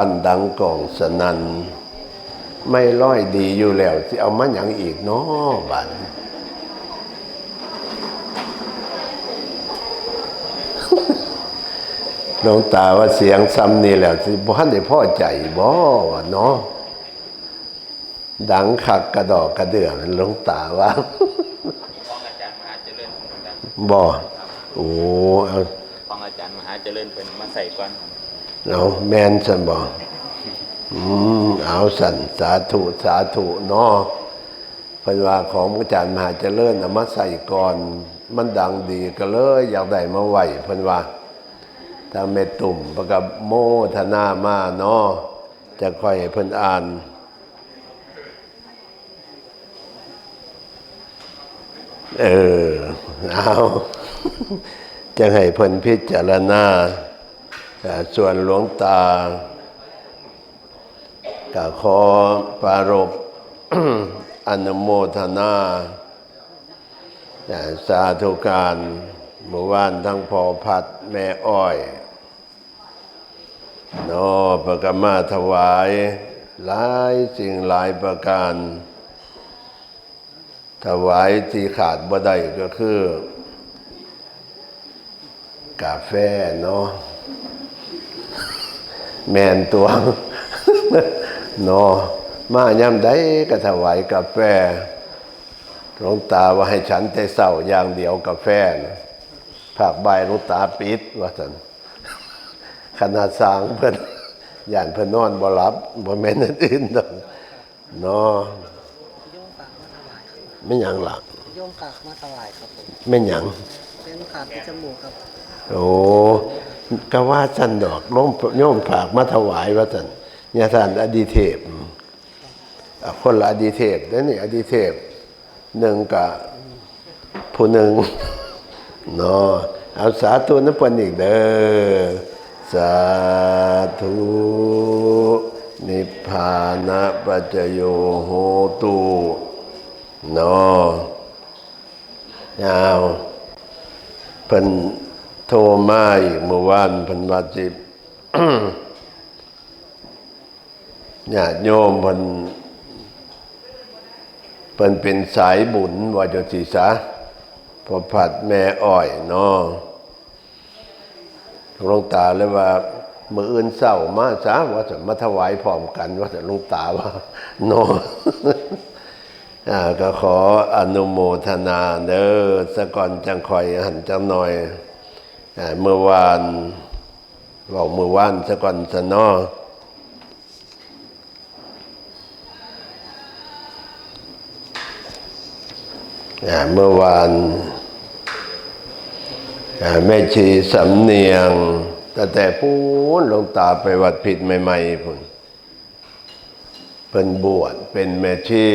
อันดังกองสนันไม่ร้อยดีอยู่แล้วที่เอามาอย่างอีกเนาะบันหลวงตาว่าเสียงซ้ำนี่แหละที่บ้านได้พ่อใจบ่วะเนาะดังขักกระดอกกระเดื่องหลวงตาว่าฟังอาจารย์มหาเจริญผมดังบ่โอ้เอาฟังอาจารย์มหาเจริญเป็นมาใส่ก่อน เอาแมนสันบ่อืมเอาสันสาธุสาธุเนาะพิ่นว่าของอาจารย์มหาเจริญเอามาใส่ก่อนมันดังดีก็เลย อยากได้มาไหวพิ่นว่าถ้าเมตุ่มประกับโมทนามาเนาะจะค่อยให้เพิ่นอ่านเออ เอาจะให้เพิ่นพิจารณา ส่วนหลวงตาก็ขอปารภอนุโมทนาแต่สาธุการเมื่อวานทั้งพอพัดแม่อ้อยนอประกมาถวาย หลายสิ่งหลายประการ ถวายที่ขาดบ่ได้ก็คือ กาแฟเนาะ แมนตัวเนาะมาย่ำได้ก็ถวายกาแฟหลวงตาว่าให้ฉันแต่เศร้าอย่างเดียวกาแฟนะภาคบ่ายหลวงตาปิดว่าสันขนาดสร้างเพิ่นย่านเพิ่นนอนบ่หลับบ่แม่นอันอื่นดอกเนาะโยมฝากมาถวายครับไม่หยังหลักโยมฝากมาถวายครับผมไม่หยังเป็นขาดที่จมูกครับ โอ้ ก็ว่าสันดอกโน้มโยมฝากมาถวายว่าสันญาทานอดีเทพคนละอดีเทพนั่นนี่อดีเทพหนึ่งกับผู้หนึ่งเนาะเอาสาธุนับวันอีกเด้อสาธุนิพพานะปัจจโยโหตุเนาะเอาเพิ่น โทรมาอีกเมื่อวานพิ่นวาสิญาติโยมพิ่นเพิ่นเป็นสายบุญวาจังซี่ซะพอผัดแม่อ้อยเนาะหลวงตาเลยว่ามื้ออื่นเช้ามาซะว่าจะมาถวายพร้อมกัน ว่าจะหลวงตาว่าเนก็ขออนุโมทนาเด้อสะก่อนจังคอยหันจังหน่อย เมื่อวานบอกเมื่อวานสะก่อนสะนออ่าเมื่อวานแม่ชีสำเนียงแต่แต่พูนลงตาไปวัดผิดใหม่ๆพุ่นเป็นบวชเป็นแม่ชี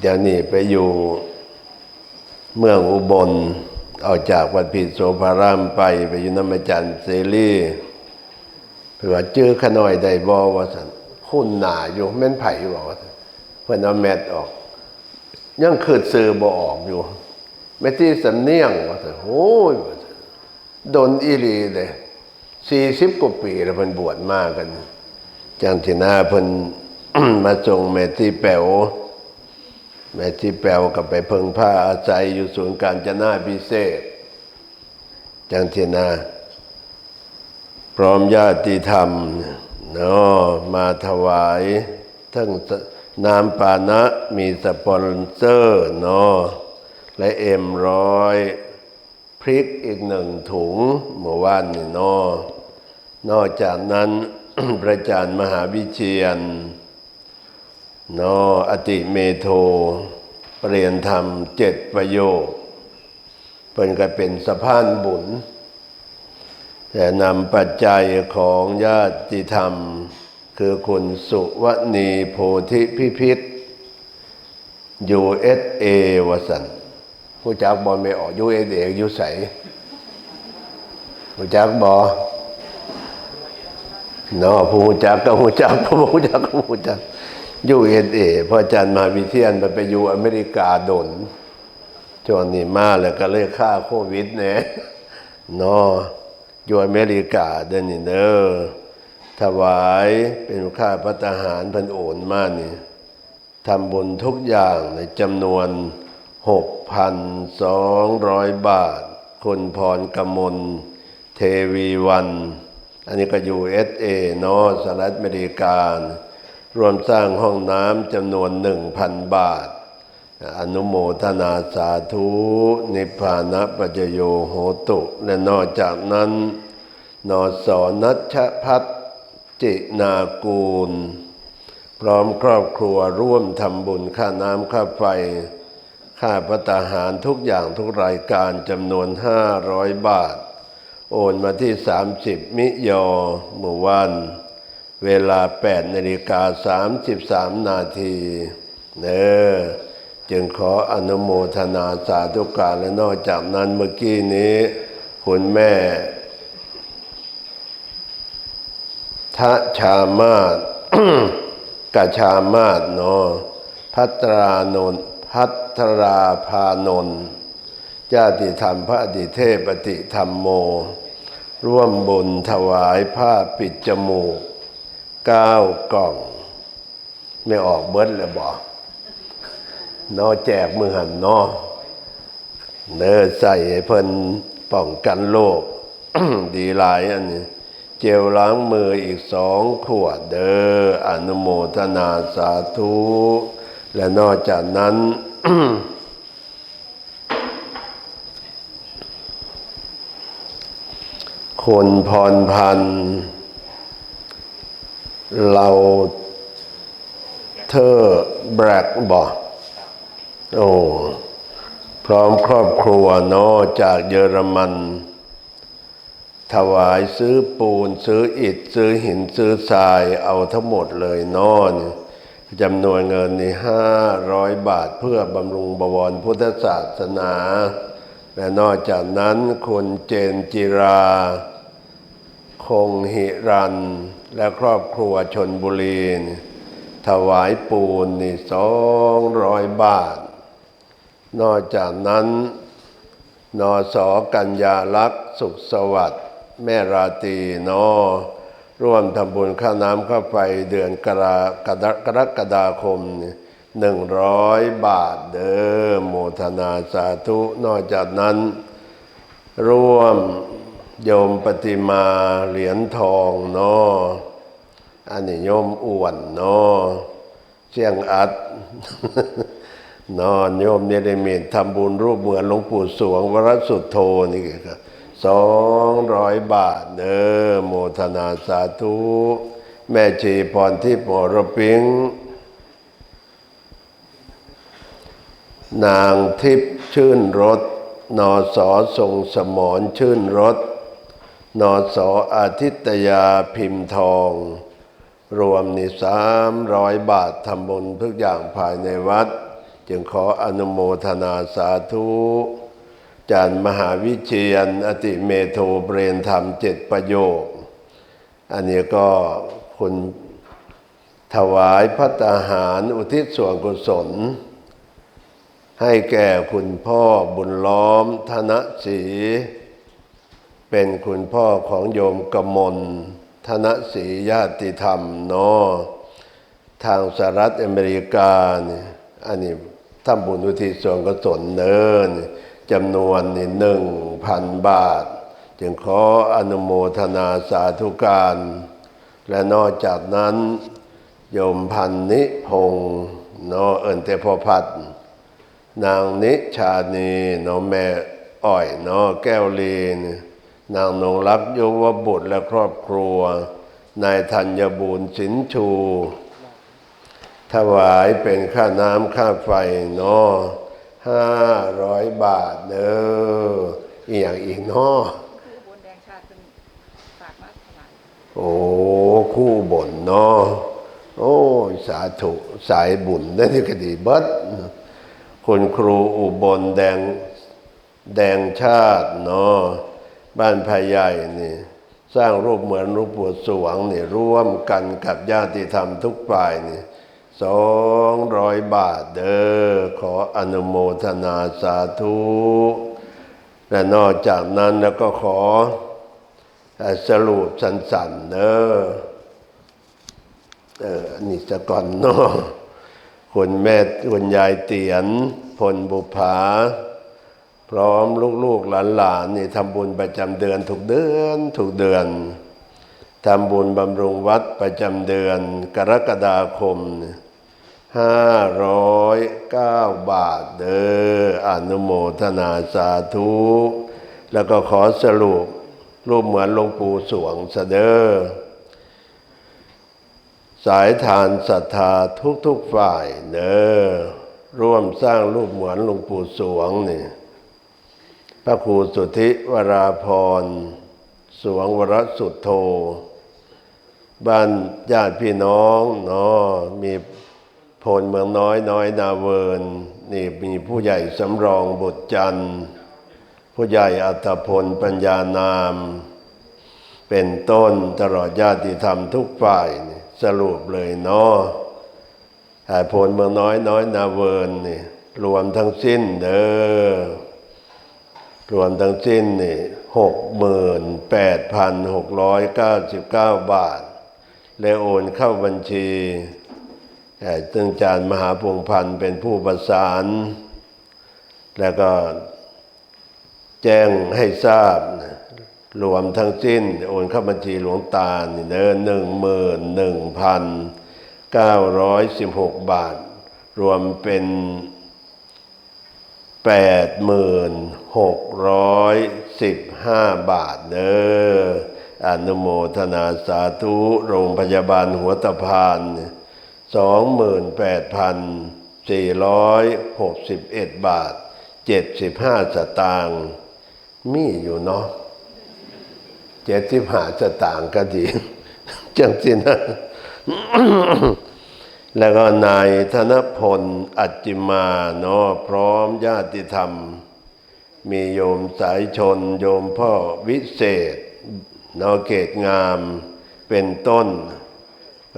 เดี๋ยวนี้ไปอยู่เมืองอุบล ออกจากวัดพิษโสภารามไปไปอยู่น้ำอาจารย์เสรีเพื่อว่าจื้อขน่อยได้บอว่าสันคุณหนาอยู่แม่นไผ่บอกว่าซั่นเพื่อนเอาแมทออก ยังคืดซื้อบ่ออกอยู่แม่ที่สำเนียงว่าสันโอ้ยโดนอีหลีเลยสี่สิบกว่าปีแล้วเพิ่นบวชมากกัน จังที่หน้าเพิ่นมาส่งแม่ที่แป๋ว แม่ที่แปลวกับไปเพิงผ้าอาศัยอยู่ศูนย์การจนาพิเศษ จังเทนา พร้อมญาติธรรมเนาะมาถวายทั้งน้ำปานะมีสปอนเซอร์เนาะและเอ็มร้อยพริกอีกหนึ่งถุงเมื่อวานนี่นาะนอกจากนั้นพระอาจารย์มหาวิเชียน โนอติเมโทเปลี่ยนธรรมเจ็ดประโยคเป็นก็เป็นสะพานบุญ แต่นำปัจจัยของญาติธรรม คือคุณสุวณีโพธิพิพิธ USA วสันผู้จักบอลไม่ออก USA อยู่ใสผู้จักบอเนาะผู้จักก็ผู้จักผู้จักก็ผู้จัก ยูเอ็นเอพออาจารย์มหาวิเทียนไปไปอยู่อเมริกาดนช่วงนี้มาแล้วก็เลยฆ่าโควิดเนี่ยเนาะอยู่อเมริกาเดินนี่เด้อถวายเป็นค่าพัตหารพันโอนมานี่ทำบุญทุกอย่างในจำนวน 6,200 บาท คุณพรกมลเทวีวัน อันนี้ก็ USA เนาะสหรัฐอเมริกา รวมสร้างห้องน้ำจำนวน1,000บาท อนุโมทนาสาธุ นิพพานะปัจโยโหตุ และนอกจากนั้น นอสอนัชพัฒจินากูล พร้อมครอบครัวร่วมทำบุญค่าน้ำค่าไฟ ค่าพัตาหารทุกอย่างทุกรายการจำนวน 500 บาท โอนมาที่ 30 มิยอเมื่วัน เวลา8นาฬิกา33 นาทีเนอจึงขออนุโมทนาสาธุการและนอกจากนั้นเมื่อกี้นี้ คุณแม่ทะชามาศกะชามาศเนาะพัตรานนพัทราพานนญาติธรรมพระอดิเทพปฏิธรรมโม ร่วมบุญถวายผ้าปิดจมูก เก้ากล่อง ไม่ออกเบิดเลยบอกนอแจกมือหันนอเนื้อใส่ให้เพิ่นป้องกันโรคดีหลายอันนี้เจลล้างมืออีกสองขวดเด้ออนุโมทนาสาธุ และนอกจากนั้นคนพรพันธ์ เราเธอแบล็กบอกโอ้พร้อมครอบครัวเนอจากเยอรมัน ถวายซื้อปูน ซื้ออิฐ ซื้อหินซื้อทรายเอาทั้งหมดเลยนอนจำนวนเงินนี่ห้าร้อยบาทเพื่อบำรุงบวรพุทธศาสนา และนอกจากนั้นคุณเจนจิรา คงหิรัน และครอบครัวชนบุรีถวายปูนนี่สองร้อยบาท นอกจากนั้น นอสอกัญญาลักษ์สุขสวัสดิ์แม่ราตีนอ ร่วมทำบุญค่าน้ำค่าไฟเดือนกรกฎากรกฎาคมหนึ่งร้อยบาทเด้อโมทนาสาธุ นอกจากนั้น ร่วม โยมปฏิมาเหรียญทองเนาะอันนี้โยมอ้วนเนาะเชียงอัดนอนโยมเนี่ยได้มีทำบุญรูปเหมือนหลวงปู่สวงวรสุทโธนี่ก็สองร้อยบาทเด้อโมทนาสาธุ แม่ชีพรที่ปรปิง นางทิพย์ชื่นรสนอสอทรงสมรชื่นรส นอสออาทิตยาพิมพ์ทอง รวมนี่สามร้อยบาททำบุญทุกอย่างภายในวัด จึงขออนุโมทนาสาธุจารย์มหาวิเชียนอติเมโทเปรนธรรมเจ็ดประโยค อันนี้ก็คุณถวายพัตาหารอุทิศส่วนกุศล ให้แก่คุณพ่อบุญล้อมธนศรี เป็นคุณพ่อของโยมกมลธนศรีญาติธรรมเนาะทางสหรัฐอเมริกาเนี่ยอันนี้ทำบุญอุทิศส่วนกุศลเนินจำนวนนี่หนึ่งพันบาท จึงขออนุโมทนาสาธุการ และนอกจากนั้น โยมพันนิพงศ์นาะเอินเตพพัดนางนิชานีนอแม่อ้อยนอแก้วลีน นางนงรักยุวบุตรและครอบครัว นายธัญบูรณ์สินชู ถวายเป็นค่าน้ำค่าไฟเนาะห้าร้อยบาทเด้ออีกอย่างอีกเนาะคืออุบลแดงชาติเป็นฝากมาถวายโอ้คู่บ่นเนาะโอ้สาธุสายบุญนั่นนี่ก็ดีเบิดคุณครูอุบลแดงแดงชาติเนาะ บ้านพายใหญ่นี่ สร้างรูปเหมือนรูปปู่สวงนี่ร่วมกันกับญาติธรรมทุกฝ่ายนี่สองร้อยบาทเด้อขออนุโมทนาสาธุและนอกจากนั้นแล้วก็ขอสรุปสั้นๆเนอะอันนี้สะก่อนเนาะคุณแม่คุณยายเตียนพลบุภา พร้อมลูกๆหลานๆนี่ทำบุญประจำเดือนทุกเดือนทุกเดือนทำบุญบำรุงวัดประจำเดือน กรกฎาคมห้าร้อยเก้าบาทเด้ออนุโมทนาสาธุ แล้วก็ขอสรุปรูปเหมือนหลวงปู่สวงเสดอสายทานศรัทธาทุกๆฝ่ายเนอร่วมสร้างรูปเหมือนหลวงปู่สวงนี่ พระครูสุทธิวราพร สวงวรสุทโธบ้านญาติพี่น้องเนาะมีพลเมืองน้อยน้อยนาเวินนี่มีผู้ใหญ่สำรองบุตรจันทร์ ผู้ใหญ่อัตพลปัญญานาม เป็นต้นตลอดญาติธรรมทุกฝ่ายสรุปเลยเนาะหายพลเมืองน้อยน้อยนาเวินนี่รวมทั้งสิ้นเด้อ รวมทั้งสิ้นนี่หกหมื่นแปดพันหกร้อยเก้าสิบเก้าบาท และโอนเข้าบัญชีแต่ตึงจารย์มหาพงพันธ์เป็นผู้ประสาน แล้วก็แจ้งให้ทราบ รวมทั้งสิ้น โอนเข้าบัญชีหลวงตานี่เนินหนึ่งหมื่นหนึ่งพันเก้าร้อยสิบหกบาท รวมเป็นแปดหมื่น หกร้อยสิบห้าบาทเด้ออนุโมทนาสาธุโรงพยาบาลหัวตะพานสองหมื่นแปดพันสี่ร้อยหกสิบเอ็ดบาทเจ็ดสิบห้าสตางค์มีอยู่เนาะเจ็ดสิบห้าสตางค์ก็ดี จังสินะแล้วก็นายธนพลอัจจิมาเนาะพร้อมญาติธรรม มีโยมสายชน โยมพ่อวิเศษนาเกตงามเป็นต้น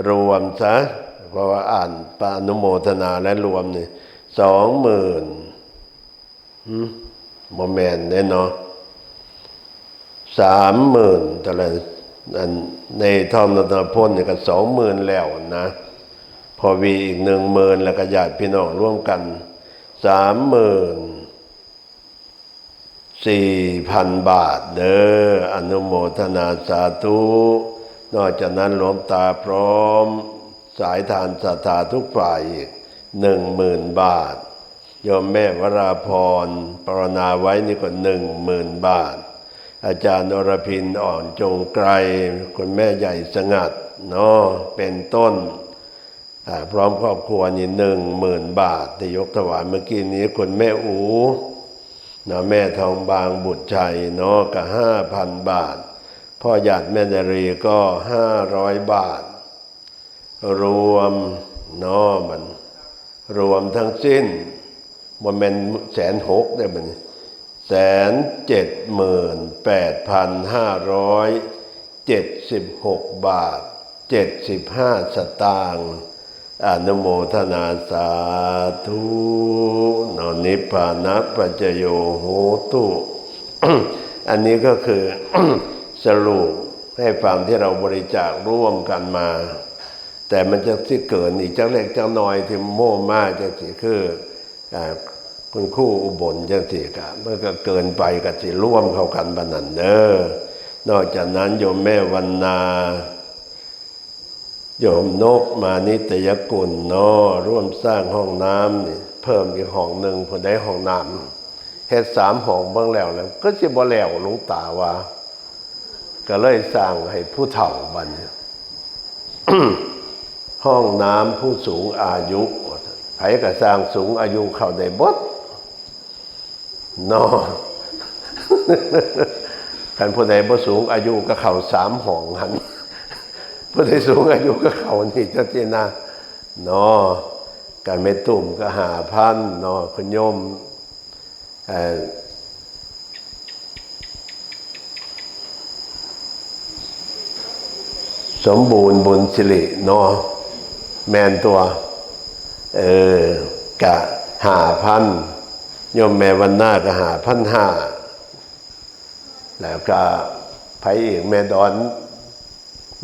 รวมซะเพราะว่าอ่านปานุโมทนาและรวมนี่สองหมื่นโมแมนเน่เนาะสามหมื่นแต่ละอันในท่อมนตพลเนี่ยก็สองหมื่นแล้วนะ พอวีอีกหนึ่งหมื่นแล้วก็ญาติพี่น้องร่วมกันสามหมื่น สี่พันบาทเด้ออนุโมทนาสาธุ นอกจากนั้นหลวงตาพร้อม สายทานศรัทธาทุกฝ่ายอีกหนึ่งหมื่นบาทโยมแม่วราพรปรณาไว้นี่ก็หนึ่งหมื่นบาท อาจารย์อรพินอ่อนจงไกรคุณแม่ใหญ่สงัดเนาะเป็นต้น พร้อมครอบครัวนี่หนึ่งหมื่นบาทที่ยกถวายเมื่อกี้นี้คุณแม่อู เนาะแม่ทองบางบุตรชัยเนาะก็ห้าพันบาท พ่อหยาดแม่นารีก็ห้าร้อยบาท รวมเนาะมัน รวมทั้งสิ้นมันเป็นแสนหกได้มันแสนเจ็ดหมื่นแปดพันห้าร้อยเจ็ดสิบหกบาทเจ็ดสิบห้าสตางค์ อนุโมทนาสาธุนนิพพานะปัจโยโหตุอันนี้ก็คือสรุปให้ฟังที่เราบริจาคร่วมกันมา แต่มันจะที่เกินอีกจังเล็กจังน้อยที่โม่มากจะสิคือคุณคู่อุบลจังสิกะเมื่อก็เกินไปก็สิร่วมเข้ากันบันนันเด้อนอกจากนั้นโยมแม่วันนา โยมนกมานิตยกุลเนาะร่วมสร้างห้องน้ำนี่เพิ่มอีกห้องหนึ่งพอได้ห้องน้ำเฮ็ดสามห้องบื้องแล้วแล้ว ก็สิบ่แล้วหลวงตาว่า ก็เลยสร้างให้ผู้เฒ่าบันห้องน้ำผู้สูงอายุไผก็สร้างสูงอายุเข้าได้บดเนาะกันผู้ใดบ่สูงอายุก็เข้าสามห้องหัน ผู้ที่สูงอายุก็เขานี่เจ้าที่นะเนาะการเม็ตุ่มก็หาพันเนาะคุณโยมเอ่อสมบูรณ์บุญสิริเนาะแมนตัว เออกะหาพันโยมแม่วันหน้าก็หาพันห้าแล้วก็ไผอีกแม่ดอน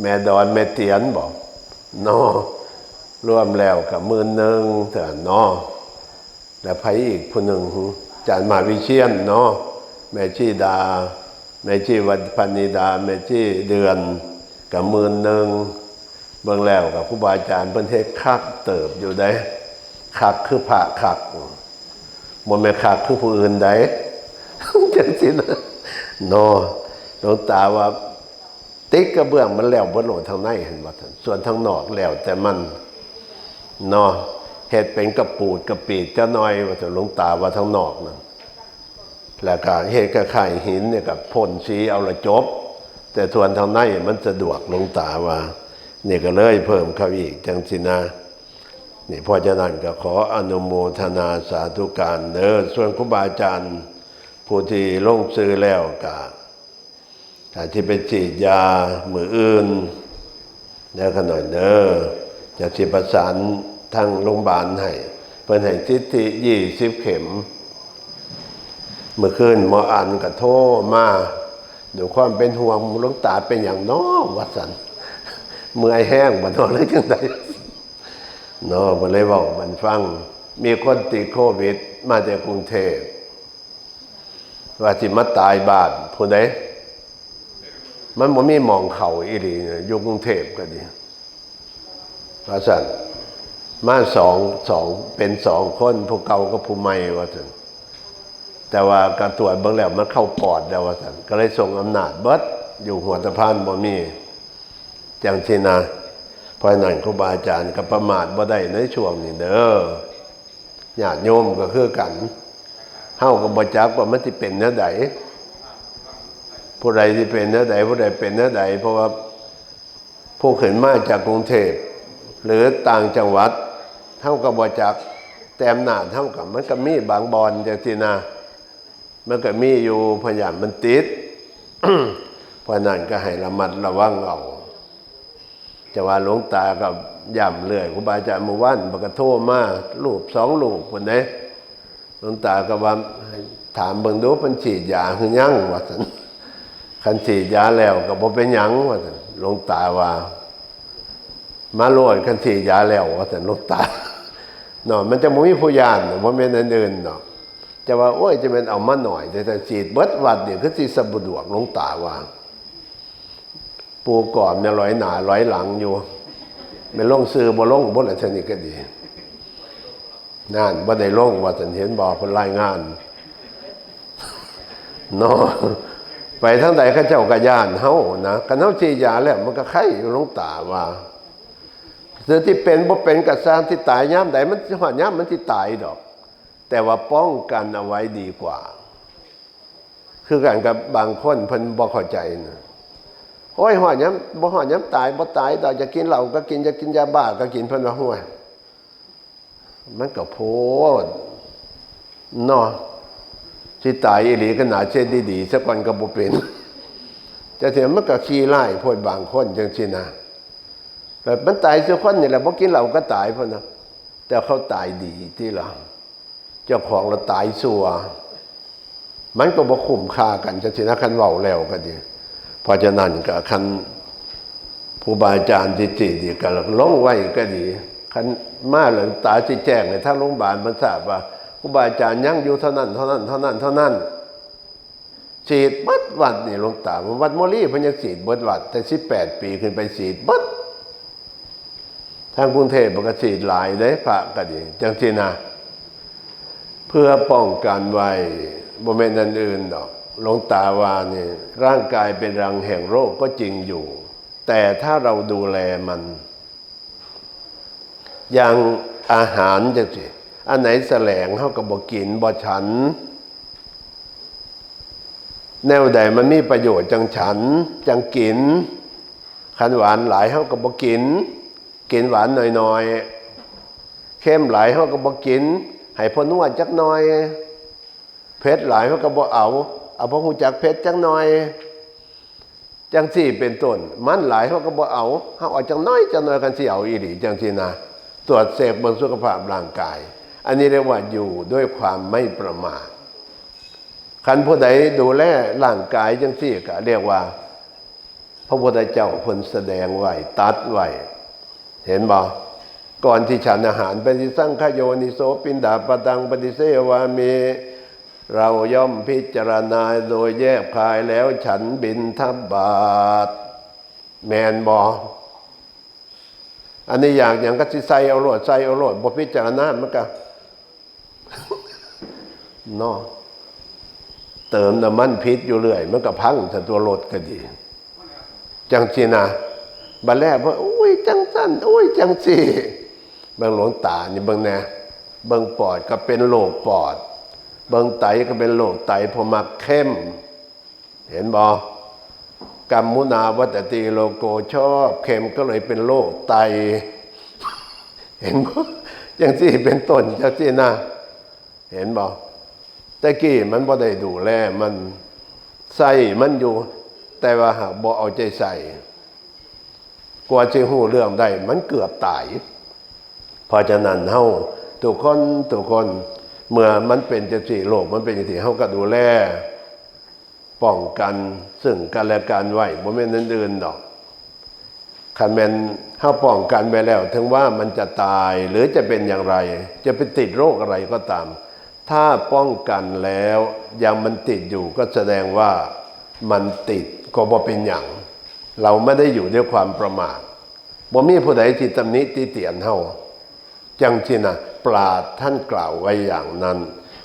แม่ดอนแม่เตียนบอกนาะรวมแล้วกับมื่นหนึ่งเถื่อนเนาะและไผอีกผู้หนึ่งอาจารย์มาวิเชียนเนาะแม่ชีดา แม่ชีวัดพันิดา แม่ชีเดือนกับมื่นหนึ่งเบิ่งแล้วกับครูบาอาจารย์เพิ่นเทศคักเติบอยู่ได้คักคือพระคักบ่แม่คักคือผู้อื่นใดจังสินะนาะหลวงตาว่า ติ๊กกระเบื้องมันแล้วบนโหลดทางในเห็นบ่ท่านส่วนทางนอกแล้วแต่มันเนาะเฮ็ดเป็นกระปูดกระปีดจะน้อยว่าจะลงตาว่าทางนอกนั่นแล้วก็เฮ็ดกระไข่หินเนี่ยกับพ่นสีเอาละจบ แต่ส่วนทางในมันสะดวกลงตาว่านี่ก็เลยเพิ่มเข้าอีกจังสินะนี่เพราะฉะนั้นก็ขออนุโมทนาสาธุการเด้อส่วนครูบาอาจารย์ผู้ที่ลงซื้อแล้วก็ ถ้าที่ไปฉีดยามืออื่นแล้วก็หน่อยเด้อจะสิประสานทางโรงพยาบาลให้เพิ่นให้สิทธิยี่สิบเข็ม เมื่อคืนหมออันก็โทรมาดูความเป็นห่วงลวงตาเป็นอย่างน้อวัดสันเมื่อยแห้งบันนอนเลยจังไดเนาะบ่เลยบอกมันฟัง มีคนติดโควิด มาจากกรุงเทพว่าสิมาตายบาดผู้ใด มันบ่มีมองเขาอีหลีอยู่กรุงเทพก็ดีว่าสันมาสองสองเป็นสองคนผู้เก่าก็ผู้ใหม่ว่าสันแต่ว่าการตรวจเบิ่งแล้วมันเข้าปอดแล้วว่าสันก็เลยส่งอำนาจเบิดอยู่หัวตะพานบ่มีจังทีนะพราะนั้นครูบาอาจารย์ก็ประมาทบ่ได้ในช่วงนี้เด้อญาติโยมก็คือกันเฮาก็บ่จักว่ามันสิเป็นแนวใด ผู้ใดที่เป็นเนื้อใดผู้ใดเป็นเนื้อใดเพราะว่าผู้ขึ้นมาจากกรุงเทพหรือต่างจังหวัดเท่ากับบจักแต้มหนาเท่ากับมันก็มีบางบอลจากทีนามันก็มีอยู่พยายามมันติดเพราะนั้นก็ให้ระมัดระวังเอาจะว่าหลวงตากับย่ำเรื่อยครูบาอาจารย์เมื่อวันปกโทมาลูกสองลูกคนนี้หลวงตาก็ว่าถามเบิ่งดูมันฉีดยาหรือยั่งว่าสัน คันฉีดยาแล้วก็บ่เป็นหยังว่าซั่นหลวงตาว่า มาโลดคันฉีดยาแล้วว่าซั่นหลวงตาเนาะมันจะบ่มีผู้ยานบ่แม่นอันอื่นเนาะจะว่าโอ้ยจะเป็นเอามาหน่อยแต่ฉีดเบิดวัดเนี่ยคือสิสะดวกหลวงตาว่าปูก่อนเนี่ยร้อยหนาร้อยหลังอยู่ไม่ลงซื้อบ่ลงบ่ละเท่านี้ก็ดีนั่นบ่ได้ลงว่าซั่นเห็นบ่เพิ่นรายงานเนาะ ไปทั้งใดข้าเจ้ากระยานเฮานะกันเฮาฉียาแล้วมันก็ไข้ลงตาว่าเสือที่เป็นบ่เป็นกระซามที่ตายย่ามใดมันหอดย่ามมันที่ตายดอก แต่ว่าป้องกันเอาไว้ดีกว่า คือกันกับบางคนเพิ่นบ่เข้าใจนะโอ้ยหอดย่ำบ่หอดย่ำตายบ่ตายดอกจะกินเหล้าก็กินจะกินยาบ้าก็กินเพิ่นว่าห้วยมันก็โพดเนาะ ที่ตายอีหลีก็หนาเช่นดีๆสักวันก็บ่เป็นจะเถียงมันก็ขี้ไล่พวดบางคนจังซี่นะแบบมันตายสักคนนี่แหละบ่กินเหล้าก็ตายพุ่นนะแต่เขาตายดีที่เราเจ้าของเราตายสัวมันก็บ่คุ้มค่ากันจังซี่นะคันเว้าแล้วก็ดีเพราะฉะนั้นก็คันผู้บาอาจารย์ที่จีดีก็ลงไว้ก็ดีคันมาหลังตาที่แจ้งในทางโรงพยาบาลมันทราบว่า ครูบาอาจารย์ยังอยู่เท่านั้นเท่านั้นเท่านั้นเท่านั้นฉีดบัดวัดนี่หลวงตาวัดโมลี่พนยังฉีดบิดวัด แต่18ปีขึ้นไปฉีดบัดทางกรุงเทพมันก็ฉีดหลายเด้พระก็ดีจังซี่นะเพื่อป้องกันไว้บ่แม่นอันอื่นดอกหลวงตาวานี่ร่างกายเป็นรังแห่งโรคก็จริงอยู่ แต่ถ้าเราดูแลมัน อย่างอาหารจังสิ อันไหนแสลงเขาก็บอกกินบ่ฉัน แนวใดมันมีประโยชน์จังฉัน จังกินขันหวานหลายเขาก็บอกกิน กินหวานหน่อยๆเข้มหลายเขาก็บอกกิน ให้พอนวดจักหน่อยเผ็ดหลายเขาก็บอกเอาเอาพอหูจักเผ็ดจักหน่อยจังสี่เป็นต้นมันหลายเขาก็บอกเอาเขาเอาจังน้อยจังน้อยกันสิเอาอีหลีจังสี่นะตรวจเสกบนสุขภาพร่างกาย อันนี้เรียกว่าอยู่ด้วยความไม่ประมาทคันผู้ใดดูแลร่างกายจังสี่ก็เรียกว่า พระพุทธเจ้าเพนแสดงไหวตัดไหวเห็นบ่ก่อนที่ฉันอาหารปฏิสังขโยนิโสปินดาปตังปฏิเสวามีเราย่อมพิจารณาโดยแยกคายแล้วฉันบินทับาท แมนบออันนี้อย่างอย่างก็สิใส่เอาโลดใส่เอาโลดบ่พิจารณามันก็ เนาะเติมน้ำมันพิษอยู่เรื่อย มันก็พังแต่ตัวรถก็ดี จังสินะบัดแรกว่าอุ้ยจังสั้นอุ้ยจังสีบางหลวงตานี่บางแน่บางปอดก็เป็นโรคปอดบางไตก็เป็นโรคไตพอมักเข้ม เห็นบอกรรมมุนาวัตติโลโกชอบเค็มก็เลยเป็นโรคไต เห็นบ่จังสี่เป็นต้นจังสี่นะเห็นบ่ แต่กี้มันบ่ได้ดูแลมันใส่มันอยู่ แต่ว่าหากบ่เอาใจใส่กว่าจะหูเรื่องได้มันเกือบตายเพราะฉะนั้นเฮาทุกคนทุกคนเมื่อมันเป็นจังสี่โลกมันเป็นจังสี่เฮาก็ดูแลป้องกันซึ่งกันและกันไว้บ่แม่นอื่นๆดอกคันแม่นเฮาป้องกันไปแล้ว ถึงว่ามันจะตายหรือจะเป็นอย่างไร จะไปติดโรคอะไรก็ตาม ถ้าป้องกันแล้วยังมันติดอยู่ก็แสดงว่ามันติดก็บ่เป็นอย่าง เราไม่ได้อยู่ด้วยความประมาทบ่มีผู้ใดที่ตำหนิติเตียนเฮาจังที่นะปราดท่านกล่าวไว้อย่างนั้น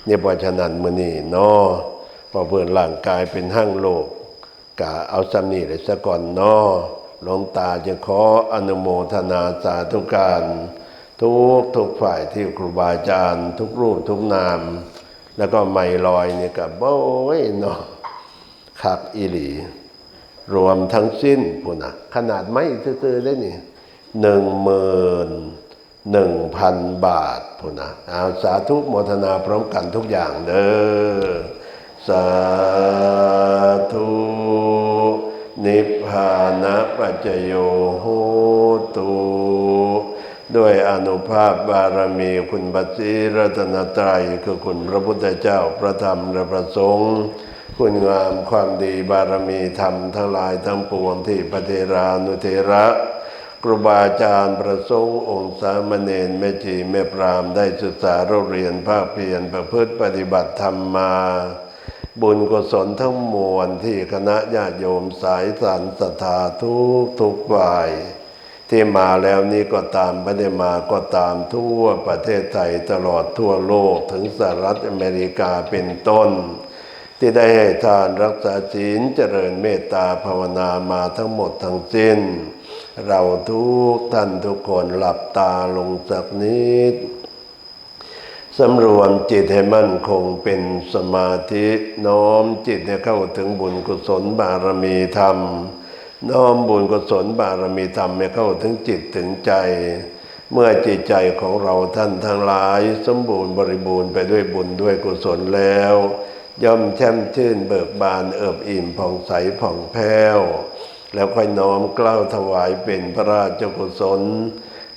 เนี่ยเพราะฉะนั้นมื้อนี้เนาะพอเพื่อนร่างกายเป็นห้างโลกกะเอาสำนีเลยซะก่อนเนาะหลวงตาจึงขออนุโมทนาสาธุการ ทุกทุกฝ่ายที่ครูบาอาจารย์ ทุกรูปทุกนาม แล้วก็ไม่ลอยเนี่ยกับโอ้ยเนาะคักอีหลี รวมทั้งสิ้นพูนนะขนาดไม่ซื้อได้นี่หนึ่งหมื่นหนึ่งพันบาทพูนนะเอาสาธุโมทนาพร้อมกันทุกอย่างเด้อสาธุนิพพานะปัจจโยโหตุ ด้วยอนุภาพบารมีคุณบัตรีรัตนตรัยคือคุณพระพุทธเจ้าพระธรรมและพระสงฆ์คุณงามความดีบารมีธรรมทั้งหลายทั้งปวงที่พระเทรานุเทระครูบาอาจารย์ประสงค์องค์สามเณรแม่จีแม่พรามได้ศึกษาเราเรียนภาคเพียรประพฤติปฏิบัติธรรมมา บุญกุศลทั้งมวลที่คณะญาติโยมสายสันศรัทธาทุกทุกฝ่าย ที่มาแล้วนี้ก็ตามไม่ได้มาก็ตามทั่วประเทศไทยตลอดทั่วโลกถึงสหรัฐอเมริกาเป็นต้น ที่ได้ให้ทานรักษาศีลเจริญเมตตาภาวนามาทั้งหมดทั้งสิ้น เราทุกท่านทุกคนหลับตาลงสักนิดสำรวมจิตให้มั่นคงเป็นสมาธิน้อมจิตให้เข้าถึงบุญกุศลบารมีธรรม น้อมบุญกุศลบารมีธรรมให้เข้าถึงจิตถึงใจ เมื่อจิตใจของเราท่านทั้งหลาย สมบูรณ์บริบูรณ์ไปด้วยบุญด้วยกุศลแล้ว ย่อมแช่มชื่นเบิกบานเอิบอิ่มผ่องใสผ่องแผ้ว แล้วค่อยน้อมกล้าวถวายเป็นพระราชกุศล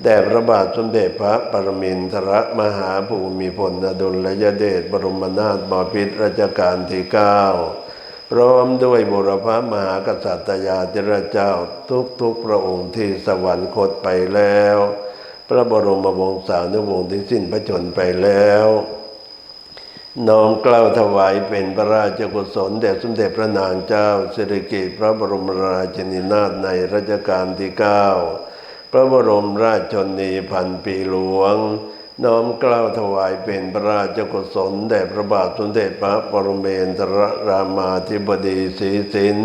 แด่พระบาทสมเด็จพระปรมินทรมหาภูมิพลอดุลยเดชบรมนาถบพิตรรัชกาลที่เก้า พร้อมด้วยบุรพามหากษัตริยาธิราเจ้าทุกทุกๆพระองค์ที่สวรรคตไปแล้ว พระบรมวงศานุวงศ์ที่สิ้นพระชนไปแล้ว น้อมเกล้าถวายเป็นพระราชกุศลแด่สมเด็จพระนางเจ้าสิริกิติ์พระบรมราชินีนาถในรัชกาลที่เก้าพระบรมราชชนนีพันปีหลวง น้อมกล้าถวายเป็นพระราชกุศลแด่พระบาทสมเด็จพระปรเมนทรรามาธิบดีศรีสิน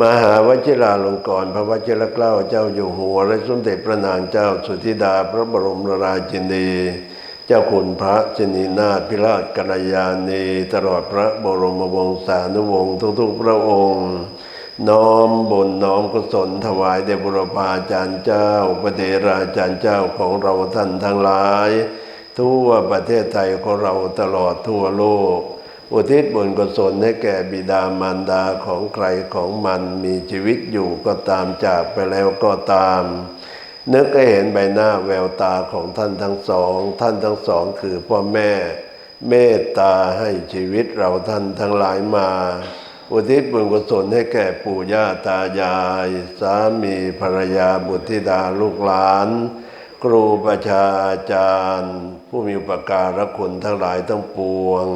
มหาวชิราลงกรณ์พระวชิรเกล้าเจ้าอยู่หัว และสมเด็จพระนางเจ้าสุธิดาพระบรมราชินี เจ้าคุณพระชนีนาถพิราชกัลยาณี ตลอดพระบรมวงศานุวงศ์ทุกๆพระองค์ น้อมบุญน้อมกุศลถวายแด่บุรพาจารย์เจ้าพระเดราจารย์เจ้าของเราท่านทั้งหลาย ทั่วประเทศไทยของเราตลอดทั่วโลก อุทิศบุญกุศลให้แก่บิดามารดาของใครของมันมีชีวิตอยู่ก็ตามจากไปแล้วก็ตาม นึกก็เห็นใบหน้าแววตาของท่านทั้งสอง ท่านทั้งสองคือพ่อแม่ เมตตาให้ชีวิตเราท่านทั้งหลายมา อุทิศบุญกุศลให้แก่ปู่ย่าตายาย สามีภรรยาบุตรธิดาลูกหลาน ครูประชาอาจารย์ ผู้มีอุปการะคุณทั้งหลายทั้งปวง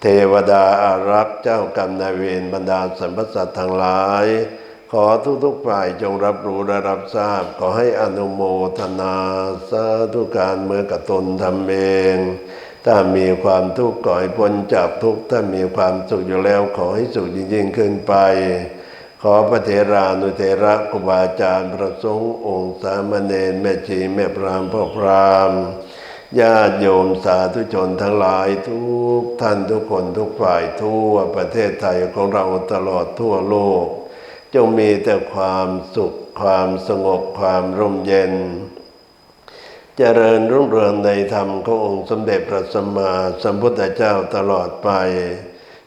เทวดาอารักษ์เจ้ากรรมนายเวรบรรดาสรรพสัตว์ทั้งหลาย ขอทุกๆฝ่ายจงรับรู้และรับทราบ ขอให้อนุโมทนาสาธุการเมื่อกระตนทำเอง ถ้ามีความทุกข์ก่อให้พ้นจากทุกข์ถ้ามีความสุขอยู่แล้วขอให้สุขยิ่งๆขึ้นไป ขอพระเถรานุเถระครูบาอาจารย์ประสงค์องค์สามเณรแม่ชีแม่พรามพ่อพรามญาติโยมสาธุชนทั้งหลายทุกท่านทุกคนทุกฝ่ายทั่วประเทศไทยของเราตลอดทั่วโลก จงมีแต่ความสุขความสงบความร่มเย็น เจริญรุ่งเรืองในธรรมขององค์สมเด็จพระสัมมาสัมพุทธเจ้าตลอดไป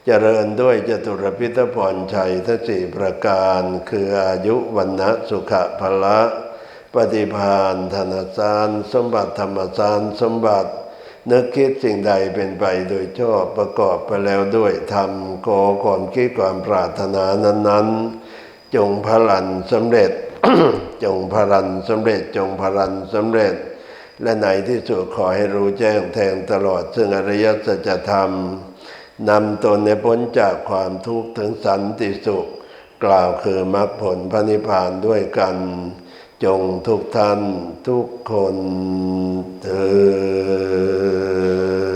เจริญด้วยจตุรพิธพรชัยทั้งสี่ประการ คืออายุวันนะสุขะพละ ปฏิพานธนสารสมบัติธรรมสารสมบัตินึกคิดสิ่งใดเป็นไปโดยชอบประกอบไปแล้วด้วยธรรมขอความคิดความปรารถนานั้น ๆ จงพลันสำเร็จ จงพลันสำเร็จจงพลันสำเร็จ และในที่สุดขอให้รู้แจ้งแทงตลอด ซึ่งอริยสัจธรรมนำตนในพ้นจากความทุกข์ถึงสันติสุข กล่าวคือมรรคผลพระนิพพานด้วยกัน จงทุกท่านทุกคนเถิด